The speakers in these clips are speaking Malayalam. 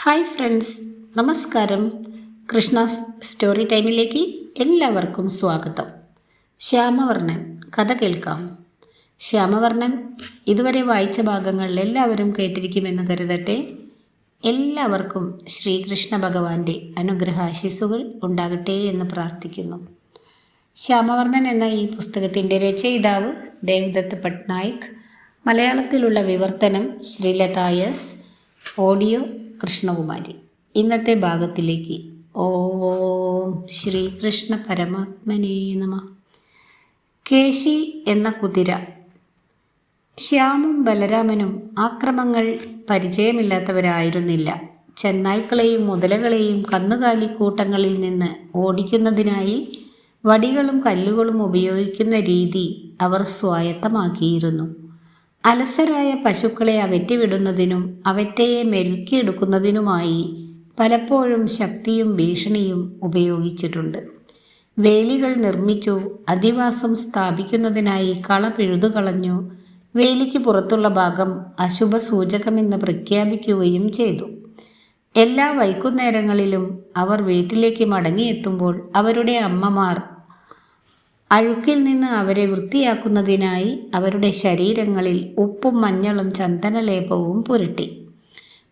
ഹായ് ഫ്രണ്ട്സ് നമസ്കാരം. കൃഷ്ണ സ്റ്റോറി ടൈമിലേക്ക് എല്ലാവർക്കും സ്വാഗതം. ശ്യാമവർണൻ കഥ കേൾക്കാം. ശ്യാമവർണൻ ഇതുവരെ വായിച്ച ഭാഗങ്ങൾ എല്ലാവരും കേട്ടിരിക്കുമെന്ന് കരുതട്ടെ. എല്ലാവർക്കും ശ്രീകൃഷ്ണ ഭഗവാന്റെ അനുഗ്രഹാശിസുകൾ ഉണ്ടാകട്ടെ എന്ന് പ്രാർത്ഥിക്കുന്നു. ശ്യാമവർണൻ എന്ന ഈ പുസ്തകത്തിന്റെ രചയിതാവ് ദേവദത്ത് പട്നായിക് മലയാളത്തിലുള്ള വിവർത്തനം ശ്രീലതായസ് ഓഡിയോ കൃഷ്ണകുമാരി. ഇന്നത്തെ ഭാഗത്തിലേക്ക് ഓം ശ്രീകൃഷ്ണ പരമാത്മനേ നമ. കേശി എന്ന കുതിര. ശ്യാമും ബലരാമനും ആക്രമങ്ങൾ പരിചയമില്ലാത്തവരായിരുന്നില്ല. ചെന്നായ്ക്കളെയും മുതലകളെയും കന്നുകാലി കൂട്ടങ്ങളിൽ നിന്ന് ഓടിക്കുന്നതിനായി വടികളും കല്ലുകളും ഉപയോഗിക്കുന്ന രീതി അവർ സ്വായത്തമാക്കിയിരുന്നു. അലസരായ പശുക്കളെ അകറ്റിവിടുന്നതിനും അവറ്റയെ മെരുക്കിയെടുക്കുന്നതിനുമായി പലപ്പോഴും ശക്തിയും ഭീഷണിയും ഉപയോഗിച്ചിട്ടുണ്ട്. വേലികൾ നിർമ്മിച്ചു അധിവാസം സ്ഥാപിക്കുന്നതിനായി കള പിഴുതുകളഞ്ഞു വേലിക്ക് പുറത്തുള്ള ഭാഗം അശുഭ സൂചകമെന്ന് പ്രഖ്യാപിക്കുകയും ചെയ്തു. എല്ലാ വൈകുന്നേരങ്ങളിലും അവർ വീട്ടിലേക്ക് മടങ്ങിയെത്തുമ്പോൾ അവരുടെ അമ്മമാർ അഴുക്കിൽ നിന്ന് അവരെ വൃത്തിയാക്കുന്നതിനായി അവരുടെ ശരീരങ്ങളിൽ ഉപ്പും മഞ്ഞളും ചന്ദനലേപവും പുരട്ടി.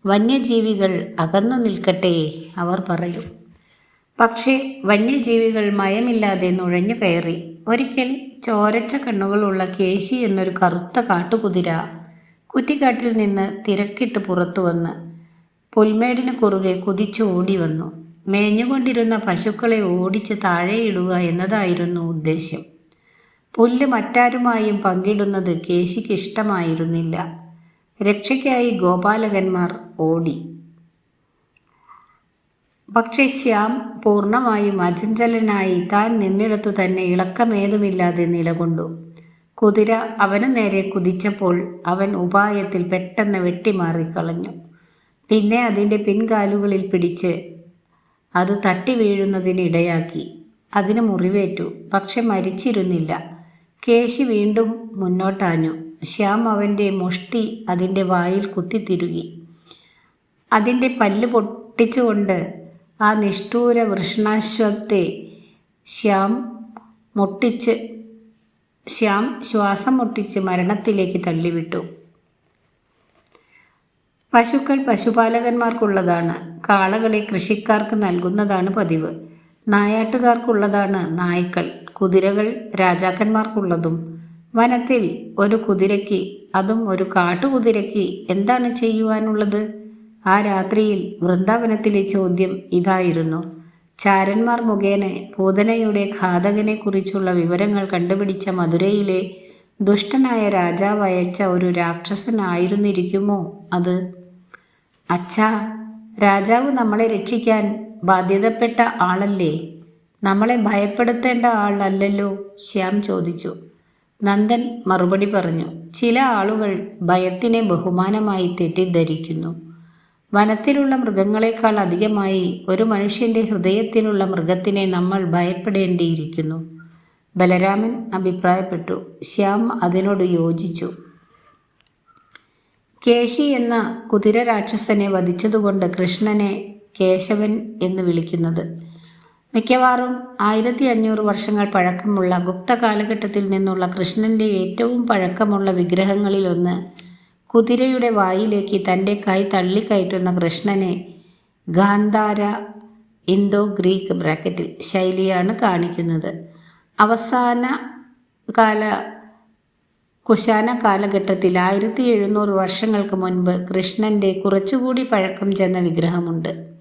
വന്യജീവികൾ അകന്നു നിൽക്കട്ടെ അവർ പറയും. പക്ഷേ വന്യജീവികൾ മയമില്ലാതെ നുഴഞ്ഞു കയറി. ഒരിക്കൽ ചോരച്ച കണ്ണുകളുള്ള കേശി എന്നൊരു കറുത്ത കാട്ടുകുതിര കുറ്റിക്കാട്ടിൽ നിന്ന് തിരക്കിട്ട് പുറത്തു വന്ന് പുൽമേടിന് കുറുകെ കുതിച്ചു ഓടി വന്നു മേഞ്ഞുകൊണ്ടിരുന്ന പശുക്കളെ ഓടിച്ച് താഴെയിടുക എന്നതായിരുന്നു ഉദ്ദേശ്യം. പുല്ല് മറ്റാരുമായും പങ്കിടുന്നത് കേശിക്ക് ഇഷ്ടമായിരുന്നില്ല. രക്ഷയ്ക്കായി ഗോപാലകന്മാർ ഓടി. പക്ഷേ ശ്യാം പൂർണമായും അചഞ്ചലനായി താൻ നിന്നിടത്തു തന്നെ ഇളക്കമേതുമില്ലാതെ നിലകൊണ്ടു. കുതിര അവന് നേരെ കുതിച്ചപ്പോൾ അവൻ ഉപായത്തിൽ പെട്ടെന്ന് വെട്ടിമാറിക്കളഞ്ഞു. പിന്നെ അതിന്റെ പിൻകാലുകളിൽ പിടിച്ച് അത് തട്ടി വീഴുന്നതിനിടയാക്കി. അതിന് മുറിവേറ്റു. പക്ഷെ മരിച്ചിരുന്നില്ല. കേശി വീണ്ടും മുന്നോട്ടാഞ്ഞു. ശ്യാം അവന്റെ മുഷ്ടി അതിന്റെ വായിൽ കുത്തിത്തിരുകി. അതിന്റെ പല്ല് പൊട്ടിച്ചുകൊണ്ട് ആ നിഷ്ഠൂര വൃഷണാശ്വത്തെ ശ്യാം മുട്ടിച്ച് ശ്യാം ശ്വാസം മുട്ടിച്ച് മരണത്തിലേക്ക് തള്ളിവിട്ടു. പശുക്കൾ പശുപാലകന്മാർക്കുള്ളതാണ്. കാളകളെ കൃഷിക്കാർക്ക് നൽകുന്നതാണ് പതിവ്. നായാട്ടുകാർക്കുള്ളതാണ് നായ്ക്കൾ. കുതിരകൾ രാജാക്കന്മാർക്കുള്ളതും. വനത്തിൽ ഒരു കുതിരയ്ക്ക് അതും ഒരു കാട്ടുകുതിരയ്ക്ക് എന്താണ് ചെയ്യുവാനുള്ളത്? ആ രാത്രിയിൽ വൃന്ദാവനത്തിലെ ചോദ്യം ഇതായിരുന്നു. ചാരന്മാർ മുഖേന പൂതനയുടെ ഘാതകനെക്കുറിച്ചുള്ള വിവരങ്ങൾ കണ്ടുപിടിച്ച മധുരയിലെ ദുഷ്ടനായ രാജാവ് അയച്ച ഒരു രാക്ഷസനായിരുന്നിരിക്കുമോ അത്? അച്ഛാ രാജാവ് നമ്മളെ രക്ഷിക്കാൻ ബാധ്യതപ്പെട്ട ആളല്ലേ? നമ്മളെ ഭയപ്പെടുത്തേണ്ട ആളല്ലല്ലോ? ശ്യാം ചോദിച്ചു. നന്ദൻ മറുപടി പറഞ്ഞു. ചില ആളുകൾ ഭയത്തിനെ ബഹുമാനമായി തെറ്റിദ്ധരിക്കുന്നു. വനത്തിലുള്ള മൃഗങ്ങളെക്കാൾ അധികമായി ഒരു മനുഷ്യന്റെ ഹൃദയത്തിലുള്ള മൃഗത്തിനെ നമ്മൾ ഭയപ്പെടേണ്ടിയിരിക്കുന്നു. ബലരാമൻ അഭിപ്രായപ്പെട്ടു. ശ്യാം അതിനോട് യോജിച്ചു. കേശി എന്ന കുതിര രാക്ഷസനെ വധിച്ചതുകൊണ്ട് കൃഷ്ണനെ കേശവൻ എന്ന് വിളിക്കുന്നത്. മിക്കവാറും ആയിരത്തി അഞ്ഞൂറ് വർഷങ്ങൾ പഴക്കമുള്ള ഗുപ്ത കാലഘട്ടത്തിൽ നിന്നുള്ള കൃഷ്ണന്റെ ഏറ്റവും പഴക്കമുള്ള വിഗ്രഹങ്ങളിലൊന്ന് കുതിരയുടെ വായിലേക്ക് തന്റെ കൈ തള്ളിക്കയറ്റുന്ന കൃഷ്ണനെ ഗാന്ധാര ഇന്തോ ഗ്രീക്ക് ബ്രാക്കറ്റിൽ ശൈലിയാണ് കാണിക്കുന്നത്. അവസാന കാല കുശാന കാലഘട്ടത്തിൽ ആയിരത്തി എഴുന്നൂറ് വർഷങ്ങൾക്ക് മുൻപ് കൃഷ്ണന്റെ കുറച്ചുകൂടി പഴക്കം ചെന്ന വിഗ്രഹമുണ്ട്.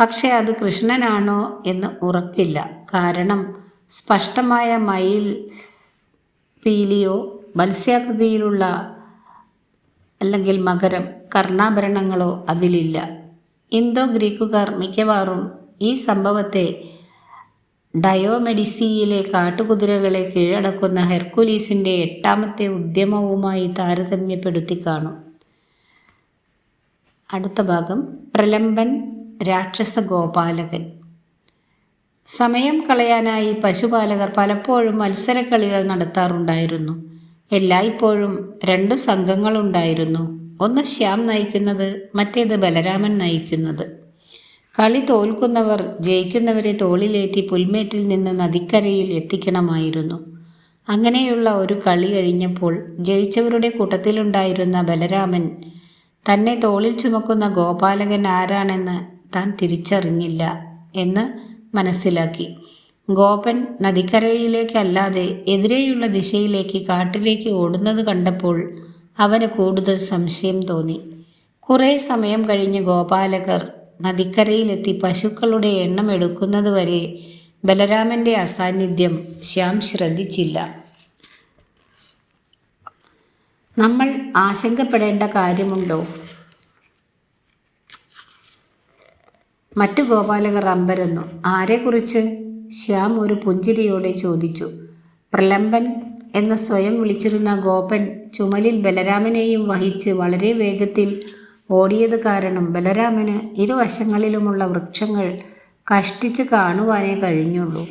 പക്ഷേ അത് കൃഷ്ണനാണോ എന്ന് ഉറപ്പില്ല. കാരണം സ്പഷ്ടമായ മയിൽ പീലിയോ മത്സ്യാകൃതിയിലുള്ള അല്ലെങ്കിൽ മകരം കർണാഭരണങ്ങളോ അതിലില്ല. ഇന്തോ ഗ്രീക്കുകാർ മിക്കവാറും ഈ സംഭവത്തെ ഡയോമെഡിസിയിലെ കാട്ടുകുതിരകളെ കീഴടക്കുന്ന ഹെർക്കുലീസിന്റെ എട്ടാമത്തെ ഉദ്യമവുമായി താരതമ്യപ്പെടുത്തി കാണും. അടുത്ത ഭാഗം പ്രലംബൻ രാക്ഷസ ഗോപാലകൻ. സമയം കളയാനായി പശുപാലകർ പലപ്പോഴും മത്സരക്കളികൾ നടത്താറുണ്ടായിരുന്നു. എല്ലായ്പ്പോഴും രണ്ടു സംഘങ്ങളുണ്ടായിരുന്നു. ഒന്ന് ശ്യാം നയിക്കുന്നത് മറ്റേത് ബലരാമൻ നയിക്കുന്നത്. കളി തോൽക്കുന്നവർ ജയിക്കുന്നവരെ തോളിലേറ്റി പുൽമേട്ടിൽ നിന്ന് നദിക്കരയിൽ എത്തിക്കണമായിരുന്നു. അങ്ങനെയുള്ള ഒരു കളി കഴിഞ്ഞപ്പോൾ ജയിച്ചവരുടെ കൂട്ടത്തിലുണ്ടായിരുന്ന ബലരാമൻ തന്നെ തോളിൽ ചുമക്കുന്ന ഗോപാലകൻ ആരാണെന്ന് താൻ തിരിച്ചറിഞ്ഞില്ല എന്ന് മനസ്സിലാക്കി. ഗോപൻ നദിക്കരയിലേക്കല്ലാതെ എതിരെയുള്ള ദിശയിലേക്ക് കാട്ടിലേക്ക് ഓടുന്നത് കണ്ടപ്പോൾ അവന് കൂടുതൽ സംശയം തോന്നി. കുറേ സമയം കഴിഞ്ഞ് ഗോപാലകർ നദിക്കരയിലെത്തി പശുക്കളുടെ എണ്ണം എടുക്കുന്നതുവരെ ബലരാമന്റെ അസാന്നിധ്യം ശ്യാം ശ്രദ്ധിച്ചില്ല. നമ്മൾ ആശങ്കപ്പെടേണ്ട കാര്യമുണ്ടോ? മറ്റു ഗോപാലകർ അമ്പരന്നു. ആരെക്കുറിച്ച്? ശ്യാം ഒരു പുഞ്ചിരിയോടെ ചോദിച്ചു. പ്രലംബൻ എന്ന സ്വയം വിളിച്ചിരുന്ന ഗോപൻ ചുമലിൽ ബലരാമനെയും വഹിച്ച് വളരെ വേഗത്തിൽ ഓടിയത് കാരണം ബലരാമന് ഇരുവശങ്ങളിലുമുള്ള വൃക്ഷങ്ങൾ കഷ്ടിച്ച് കാണുവാനേ കഴിഞ്ഞുള്ളൂ.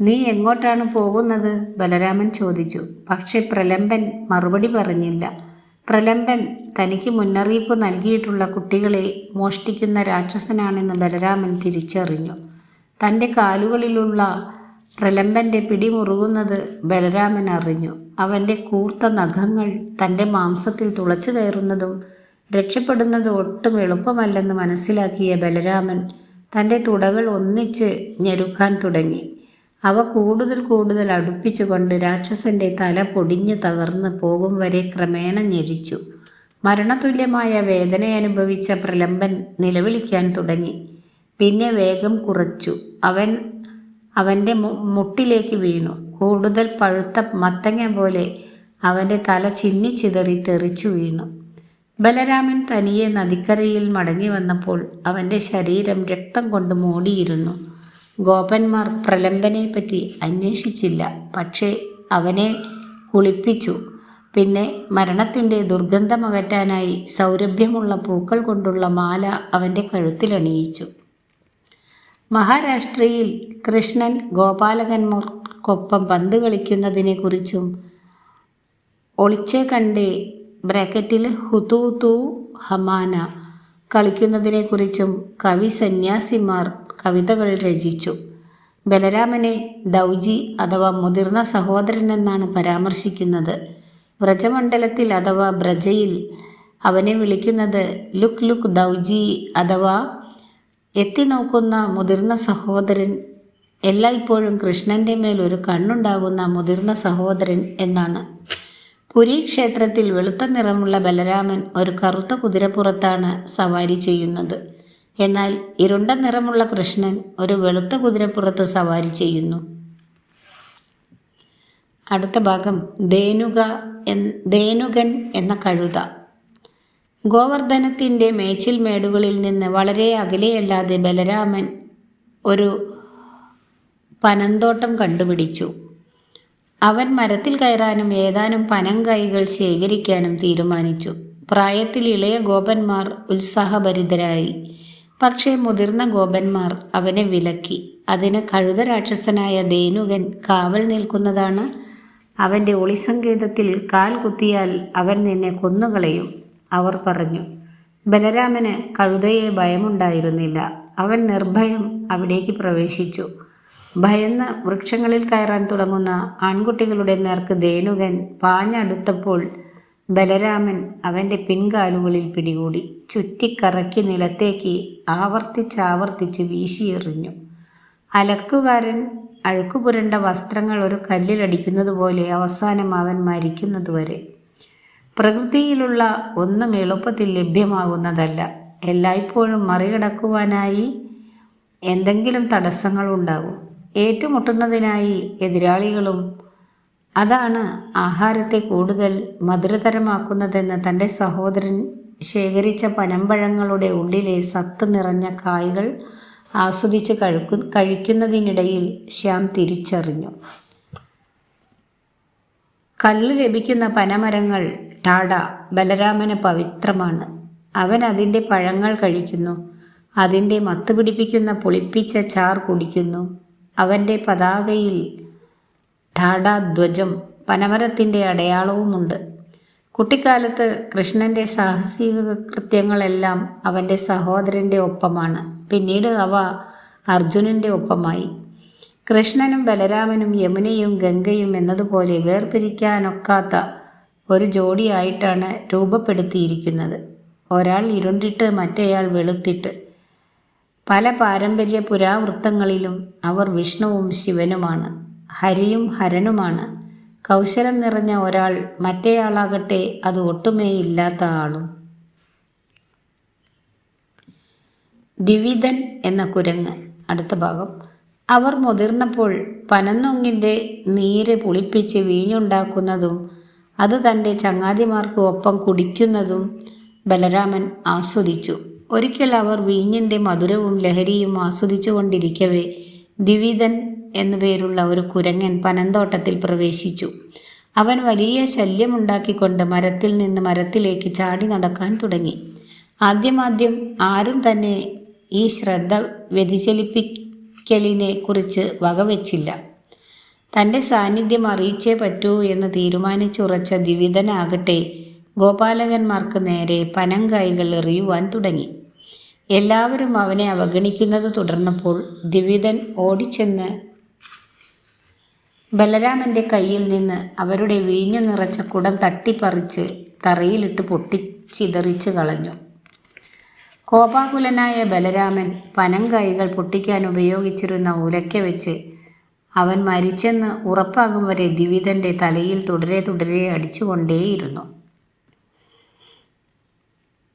നീ എങ്ങോട്ടാണ് പോകുന്നത്? ബലരാമൻ ചോദിച്ചു. പക്ഷെ പ്രലംബൻ മറുപടി പറഞ്ഞില്ല. പ്രലംബൻ തനിക്ക് മുന്നറിയിപ്പ് നൽകിയിട്ടുള്ള കുട്ടികളെ മോഷ്ടിക്കുന്ന രാക്ഷസനാണെന്ന് ബലരാമൻ തിരിച്ചറിഞ്ഞു. തന്റെ കാലുകളിലുള്ള പ്രലംബന്റെ പിടിമുറുകുന്നത് ബലരാമൻ അറിഞ്ഞു. അവന്റെ കൂർത്ത നഖങ്ങൾ തന്റെ മാംസത്തിൽ തുളച്ചു കയറുന്നതും രക്ഷപ്പെടുന്നത് ഒട്ടും എളുപ്പമല്ലെന്ന് മനസ്സിലാക്കിയ ബലരാമൻ തന്റെ തുടകൾ ഒന്നിച്ച് ഞെരുക്കാൻ തുടങ്ങി. അവ കൂടുതൽ കൂടുതൽ അടുപ്പിച്ചുകൊണ്ട് രാക്ഷസന്റെ തല പൊടിഞ്ഞു തകർന്ന് പോകും വരെ ക്രമേണ ഞെരിച്ചു. മരണതുല്യമായ വേദന അനുഭവിച്ച പ്രലംബൻ നിലവിളിക്കാൻ തുടങ്ങി. പിന്നെ വേഗം കുറച്ചു. അവൻ അവന്റെ മുട്ടിലേക്ക് വീണു. കൂടുതൽ പഴുത്ത മത്തങ്ങ പോലെ അവന്റെ തല ചിന്നിച്ചിതറി തെറിച്ചു വീണു. ബലരാമൻ തനിയെ നദിക്കരയിൽ മടങ്ങി വന്നപ്പോൾ അവന്റെ ശരീരം രക്തം കൊണ്ട് മൂടിയിരുന്നു. ഗോപന്മാർ പ്രലംബനെ പറ്റി അന്വേഷിച്ചില്ല. പക്ഷേ അവനെ കുളിപ്പിച്ചു. പിന്നെ മരണത്തിന്റെ ദുർഗന്ധമകറ്റാനായി സൗരഭ്യമുള്ള പൂക്കൾ കൊണ്ടുള്ള മാല അവന്റെ കഴുത്തിലണിയിച്ചു മഹാരാഷ്ട്രയിൽ കൃഷ്ണൻ ഗോപാലകന്മാർക്കൊപ്പം പന്ത് കളിക്കുന്നതിനെക്കുറിച്ചും ഒളിച്ചേ കണ്ടേ ബ്രാക്കറ്റിൽ ഹുതു തു ഹമാന കളിക്കുന്നതിനെക്കുറിച്ചും കവി സന്യാസിമാർ കവിതകൾ രചിച്ചു. ബലരാമനെ ദൗജി അഥവാ മുതിർന്ന സഹോദരൻ എന്നാണ് പരാമർശിക്കുന്നത്. വ്രജമണ്ഡലത്തിൽ അഥവാ ബ്രജയിൽ അവനെ വിളിക്കുന്നത് ലുക്ക് ലുക്ക് ദൗജി അഥവാ എത്തി നോക്കുന്ന മുതിർന്ന സഹോദരൻ. എല്ലായ്പ്പോഴും കൃഷ്ണന്റെ മേൽ ഒരു കണ്ണുണ്ടാകുന്ന മുതിർന്ന സഹോദരൻ എന്നാണ്. പുരി ക്ഷേത്രത്തിൽ വെളുത്ത നിറമുള്ള ബലരാമൻ ഒരു കറുത്ത കുതിരപ്പുറത്താണ് സവാരി ചെയ്യുന്നത്. എന്നാൽ ഇരുണ്ട നിറമുള്ള കൃഷ്ണൻ ഒരു വെളുത്ത കുതിരപ്പുറത്ത് സവാരി ചെയ്യുന്നു. അടുത്ത ഭാഗം ധേനുക ധേനുകൻ എന്ന കഴുത. ഗോവർദ്ധനത്തിന്റെ മേച്ചിൽ മേടുകളിൽ നിന്ന് വളരെ അകലെയല്ലാതെ ബലരാമൻ ഒരു പനന്തോട്ടം കണ്ടുപിടിച്ചു. അവൻ മരത്തിൽ കയറാനും ഏതാനും പനങ്കൈകൾ ശേഖരിക്കാനും തീരുമാനിച്ചു. പ്രായത്തിൽ ഇളയ ഗോപന്മാർ ഉത്സാഹഭരിതരായി. പക്ഷേ മുതിർന്ന ഗോപന്മാർ അവനെ വിലക്കി. അതിന് കഴുത രാക്ഷസനായ ദേനുകൻ കാവൽ നിൽക്കുന്നതാണ്. അവന്റെ ഒളിസങ്കേതത്തിൽ കാൽ കുത്തിയാൽ അവൻ നിന്നെ കൊന്നുകളയും അവർ പറഞ്ഞു. ബലരാമന് കഴുതയെ ഭയമുണ്ടായിരുന്നില്ല. അവൻ നിർഭയം അവിടേക്ക് പ്രവേശിച്ചു. ഭയന്ന് വൃക്ഷങ്ങളിൽ കയറാൻ തുടങ്ങുന്ന ആൺകുട്ടികളുടെ നേർക്ക് ധേനുകൻ പാഞ്ഞടുത്തപ്പോൾ ബലരാമൻ അവന്റെ പിൻകാലുകളിൽ പിടികൂടി ചുറ്റിക്കറക്കി നിലത്തേക്ക് ആവർത്തിച്ചാവർത്തിച്ച് വീശിയെറിഞ്ഞു. അലക്കുകാരൻ അഴുക്കുപുരണ്ട വസ്ത്രങ്ങൾ ഒരു കല്ലിലടിക്കുന്നത് പോലെ അവസാനം അവൻ മരിക്കുന്നതുവരെ. പ്രകൃതിയിലുള്ള ഒന്നും എളുപ്പത്തിൽ ലഭ്യമാകുന്നതല്ല. എല്ലായ്പ്പോഴും മറികടക്കുവാനായി എന്തെങ്കിലും തടസ്സങ്ങളുണ്ടാകും. ഏറ്റുമുട്ടുന്നതിനായി എതിരാളികളും അതാണ് ആഹാരത്തെ കൂടുതൽ മധുരതരമാക്കുന്നതെന്ന് തന്റെ സഹോദരൻ ശേഖരിച്ച പനമ്പഴങ്ങളുടെ ഉള്ളിലെ സത്ത് നിറഞ്ഞ കായ്കൾ ആസ്വദിച്ച് കഴുക്കു കഴിക്കുന്നതിനിടയിൽ ശ്യാം തിരിച്ചറിഞ്ഞു. കള്ള് ലഭിക്കുന്ന പനമരങ്ങൾ ടാഡ ബലരാമന് പവിത്രമാണ്. അവൻ അതിന്റെ പഴങ്ങൾ കഴിക്കുന്നു. അതിന്റെ മത്ത് പിടിപ്പിക്കുന്ന പുളിപ്പിച്ച ചാർ കുടിക്കുന്നു. അവന്റെ പതാകയിൽ ഠാഡാധ്വജം പനമരത്തിന്റെ അടയാളവുമുണ്ട്. കുട്ടിക്കാലത്ത് കൃഷ്ണന്റെ സാഹസിക കൃത്യങ്ങളെല്ലാം അവന്റെ സഹോദരന്റെ ഒപ്പമാണ്. പിന്നീട് അവ അർജുനന്റെ ഒപ്പമായി. കൃഷ്ണനും ബലരാമനും യമുനയും ഗംഗയും എന്നതുപോലെ വേർപിരിക്കാനൊക്കാത്ത ഒരു ജോഡിയായിട്ടാണ് രൂപപ്പെടുത്തിയിരിക്കുന്നത്. ഒരാൾ ഇരുണ്ടിട്ട് മറ്റേയാൾ വെളുത്തിട്ട്. പല പാരമ്പര്യ പുരാവൃത്തങ്ങളിലും അവർ വിഷ്ണുവും ശിവനുമാണ് ഹരിയും ഹരനുമാണ്. കൗശലം നിറഞ്ഞ ഒരാൾ മറ്റേയാളാകട്ടെ അത് ഒട്ടുമേ ഇല്ലാത്ത ആളും. ദ്വിവിധൻ എന്ന കുരങ്ങ്. അടുത്ത ഭാഗം. അവർ മുതിർന്നപ്പോൾ പനന്നൊങ്ങിന്റെ നീര് പുളിപ്പിച്ച് വീഞ്ഞുണ്ടാക്കുന്നതും അത് തന്റെ ചങ്ങാതിമാർക്ക് ഒപ്പം കുടിക്കുന്നതും ബലരാമൻ ആസ്വദിച്ചു. ഒരിക്കൽ അവർ വീഞ്ഞിന്റെ മധുരവും ലഹരിയും ആസ്വദിച്ചു കൊണ്ടിരിക്കവേ ദ്വിവിധൻ എന്നു പേരുള്ള ഒരു കുരങ്ങൻ പനന്തോട്ടത്തിൽ പ്രവേശിച്ചു. അവൻ വലിയ ശല്യമുണ്ടാക്കിക്കൊണ്ട് മരത്തിൽ നിന്ന് മരത്തിലേക്ക് ചാടി നടക്കാൻ തുടങ്ങി. ആദ്യമാദ്യം ആരും തന്നെ ഈ ശ്രദ്ധ വ്യതിചലിപ്പിക്കലിനെ കുറിച്ച് വകവെച്ചില്ല. തന്റെ സാന്നിധ്യം അറിയിച്ചേ പറ്റൂ എന്ന് തീരുമാനിച്ചുറച്ച ദ്വിവിധനാകട്ടെ ഗോപാലകന്മാർക്ക് നേരെ പനങ്കായ്കൾ എറിയുവാൻ തുടങ്ങി. എല്ലാവരും അവനെ അവഗണിക്കുന്നത് തുടർന്നപ്പോൾ ദ്വിവിധൻ ഓടിച്ചെന്ന് ബലരാമന്റെ കയ്യിൽ നിന്ന് അവരുടെ വീഞ്ഞു നിറച്ച കുടം തട്ടിപ്പറിച്ച് തറയിലിട്ട് പൊട്ടിച്ചിതറിച്ച് കളഞ്ഞു. കോപാകുലനായ ബലരാമൻ പനങ്കായ്കൾ പൊട്ടിക്കാൻ ഉപയോഗിച്ചിരുന്ന ഉലയ്ക്ക വെച്ച് അവൻ മരിച്ചെന്ന് ഉറപ്പാകും വരെ ദ്വിവിധന്റെ തലയിൽ തുടരെ തുടരെ അടിച്ചുകൊണ്ടേയിരുന്നു.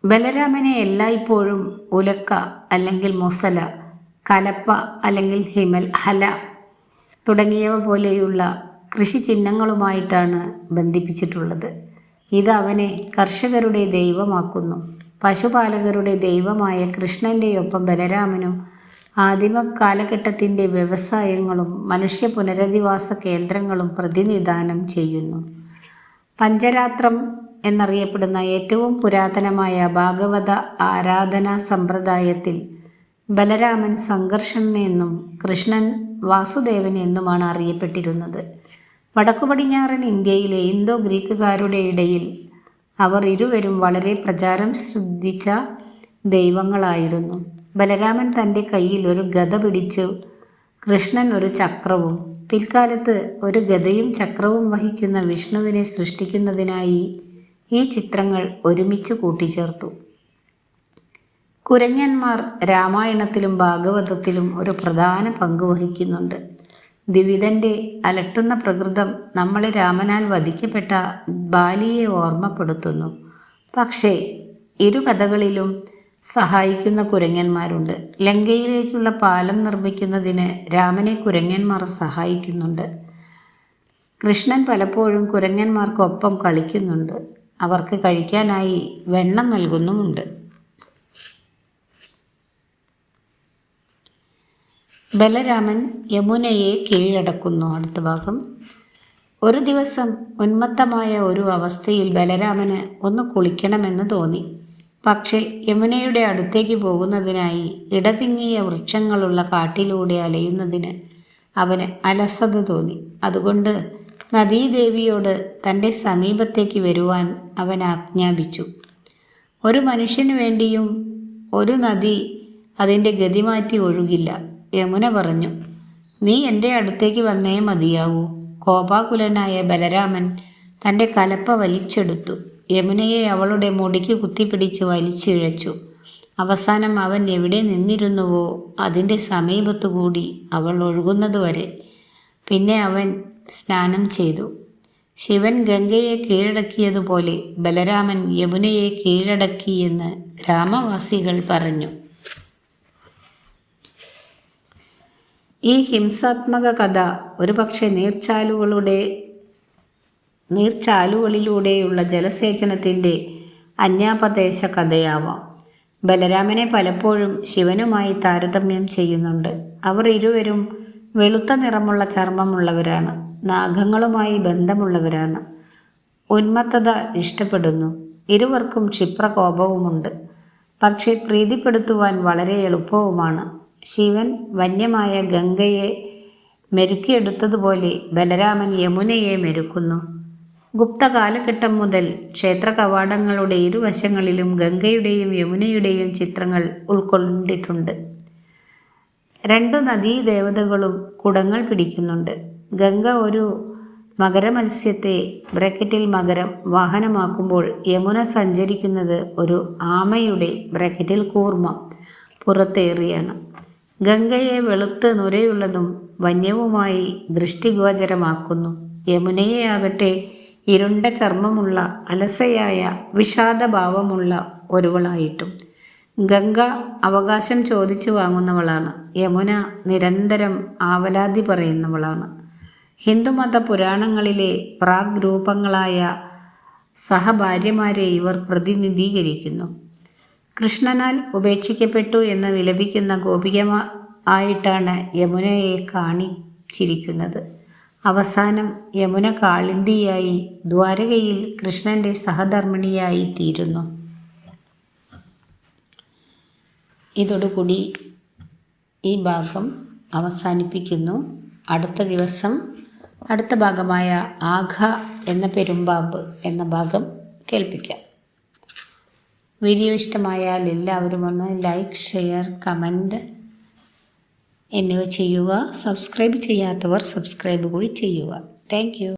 ബലരാമനെ എല്ലായ്പ്പോഴും ഉലക്ക അല്ലെങ്കിൽ മുസല കലപ്പ അല്ലെങ്കിൽ ഹിമൽ ഹല തുടങ്ങിയവ പോലെയുള്ള കൃഷി ചിഹ്നങ്ങളുമായിട്ടാണ് ബന്ധിപ്പിച്ചിട്ടുള്ളത്. ഇത് അവനെ കർഷകരുടെ ദൈവമാക്കുന്നു. പശുപാലകരുടെ ദൈവമായ കൃഷ്ണന്റെയൊപ്പം ബലരാമനും ആദിമ കാലഘട്ടത്തിന്റെ വ്യവസായങ്ങളും മനുഷ്യ പുനരധിവാസ കേന്ദ്രങ്ങളും പ്രതിനിധാനം ചെയ്യുന്നു. പഞ്ചരാത്രം എന്നറിയപ്പെടുന്ന ഏറ്റവും പുരാതനമായ ഭാഗവത ആരാധനാ സമ്പ്രദായത്തിൽ ബലരാമൻ സംഘർഷൻ എന്നും കൃഷ്ണൻ വാസുദേവൻ എന്നുമാണ് അറിയപ്പെട്ടിരുന്നത്. വടക്കു പടിഞ്ഞാറൻ ഇന്ത്യയിലെ ഇന്തോ ഗ്രീക്കുകാരുടെ ഇടയിൽ അവർ ഇരുവരും വളരെ പ്രചാരം ശ്രദ്ധിച്ച ദൈവങ്ങളായിരുന്നു. ബലരാമൻ തന്റെ കയ്യിൽ ഒരു ഗത പിടിച്ചു കൃഷ്ണൻ ഒരു ചക്രവും പിൽക്കാലത്ത് ഒരു ഗതയും ചക്രവും വഹിക്കുന്ന വിഷ്ണുവിനെ സൃഷ്ടിക്കുന്നതിനായി ഈ ചിത്രങ്ങൾ ഒരുമിച്ച് കൂട്ടിച്ചേർത്തു. കുരങ്ങന്മാർ രാമായണത്തിലും ഭാഗവതത്തിലും ഒരു പ്രധാന പങ്ക് വഹിക്കുന്നുണ്ട്. ദ്വിവിധന്റെ അലട്ടുന്ന പ്രകൃതം നമ്മളെ രാമനാൽ വധിക്കപ്പെട്ട ബാലിയെ ഓർമ്മപ്പെടുത്തുന്നു. പക്ഷേ ഇരു കഥകളിലും സഹായിക്കുന്ന കുരങ്ങന്മാരുണ്ട്. ലങ്കയിലേക്കുള്ള പാലം നിർമ്മിക്കുന്നതിന് രാമനെ കുരങ്ങന്മാർ സഹായിക്കുന്നുണ്ട്. കൃഷ്ണൻ പലപ്പോഴും കുരങ്ങന്മാർക്കൊപ്പം കളിക്കുന്നുണ്ട്. അവർക്ക് കഴിക്കാനായി വെണ്ണം നൽകുന്നുമുണ്ട്. ബലരാമൻ യമുനയെ കീഴടക്കുന്നു. അടുത്ത ഭാഗം. ഒരു ദിവസം ഉന്മത്തമായ ഒരു അവസ്ഥയിൽ ബലരാമന് ഒന്ന് കുളിക്കണമെന്ന് തോന്നി. പക്ഷേ യമുനയുടെ അടുത്തേക്ക് പോകുന്നതിനായി ഇടതിങ്ങിയ വൃക്ഷങ്ങളുള്ള കാട്ടിലൂടെ അലയുന്നതിന് അവന് അലസത തോന്നി. അതുകൊണ്ട് നദീദേവിയോട് തന്റെ സമീപത്തേക്ക് വരുവാൻ അവൻ ആജ്ഞാപിച്ചു. ഒരു മനുഷ്യന് വേണ്ടിയും ഒരു നദി അതിന്റെ ഗതി മാറ്റി ഒഴുകില്ല യമുന പറഞ്ഞു. നീ എന്റെ അടുത്തേക്ക് വന്നേ മതിയാവൂ. കോപാകുലനായ ബലരാമൻ തന്റെ കലപ്പ വലിച്ചെടുത്തു. യമുനയെ അവളുടെ മുടിക്ക് കുത്തിപ്പിടിച്ച് വലിച്ചിഴച്ചു. അവസാനം അവൻ എവിടെ നിന്നിരുന്നുവോ അതിന്റെ സമീപത്തുകൂടി അവൾ ഒഴുകുന്നതുവരെ പിന്നെ അവൻ സ്നാനം ചെയ്തു. ശിവൻ ഗംഗയെ കീഴടക്കിയതുപോലെ ബലരാമൻ യമുനയെ കീഴടക്കിയെന്ന് ഗ്രാമവാസികൾ പറഞ്ഞു. ഈ ഹിംസാത്മക കഥ ഒരുപക്ഷെ നീർച്ചാലുകളുടെ നീർച്ചാലുകളിലൂടെയുള്ള ജലസേചനത്തിന്റെ അന്യാപദേശ കഥയാവാം. ബലരാമനെ പലപ്പോഴും ശിവനുമായി താരതമ്യം ചെയ്യുന്നുണ്ട്. അവർ ഇരുവരും വെളുത്ത നിറമുള്ള ചർമ്മമുള്ളവരാണ്. നാഗങ്ങളുമായി ബന്ധമുള്ളവരാണ്. ഉന്മത്തത ഇഷ്ടപ്പെടുന്നു. ഇരുവർക്കും ക്ഷിപ്രകോപവുമുണ്ട്. പക്ഷേ പ്രീതിപ്പെടുത്തുവാൻ വളരെ എളുപ്പവുമാണ്. ശിവൻ വന്യമായ ഗംഗയെ മെരുക്കിയെടുത്തതുപോലെ ബലരാമൻ യമുനയെ മെരുക്കുന്നു. ഗുപ്ത കാലഘട്ടം മുതൽ ക്ഷേത്ര കവാടങ്ങളുടെ ഇരുവശങ്ങളിലും ഗംഗയുടെയും യമുനയുടെയും ചിത്രങ്ങൾ ഉൾക്കൊണ്ടിട്ടുണ്ട്. രണ്ടു നദീദേവതകളും കുടങ്ങൾ പിടിക്കുന്നുണ്ട്. ഗംഗ ഒരു മകരമത്സ്യത്തെ ബ്രക്കറ്റിൽ മകരം വാഹനമാക്കുമ്പോൾ യമുന സഞ്ചരിക്കുന്നത് ഒരു ആമയുടെ ബ്രക്കറ്റിൽ കൂർമ്മം പുറത്തേറിയാണ്. ഗംഗയെ വെളുത്ത് നുരയുള്ളതും വന്യവുമായി ദൃഷ്ടിഗോചരമാക്കുന്നു. യമുനയെ ആകട്ടെ ഇരുണ്ട ചർമ്മമുള്ള അലസയായ വിഷാദഭാവമുള്ള ഒരുവളായിട്ടും. ഗംഗ അവകാശം ചോദിച്ചു വാങ്ങുന്നവളാണ്. യമുന നിരന്തരം ആവലാതി പറയുന്നവളാണ്. ഹിന്ദുമത പുരാണങ്ങളിലെ പ്രാഗ് രൂപങ്ങളായ സഹഭാര്യമാരെ ഇവർ പ്രതിനിധീകരിക്കുന്നു. കൃഷ്ണനാൽ ഉപേക്ഷിക്കപ്പെട്ടു എന്ന് വിലപിക്കുന്ന ഗോപിക ആയിട്ടാണ് യമുനയെ കാണിച്ചിരിക്കുന്നത്. അവസാനം യമുന കാളിന്തിയായി ദ്വാരകയിൽ കൃഷ്ണന്റെ സഹധർമ്മിണിയായി തീരുന്നു. ഇതോടുകൂടി ഈ ഭാഗം അവസാനിപ്പിക്കുന്നു. അടുത്ത ദിവസം അടുത്ത ഭാഗമായ ആഘ എന്ന പെരുമ്പാമ്പ് എന്ന ഭാഗം കേൾപ്പിക്കാം. വീഡിയോ ഇഷ്ടമായാൽ എല്ലാവരും ഒന്ന് ലൈക്ക് ഷെയർ കമന്റ് എന്നിവ ചെയ്യുക. സബ്സ്ക്രൈബ് ചെയ്യാത്തവർ സബ്സ്ക്രൈബ് കൂടി ചെയ്യുക. താങ്ക്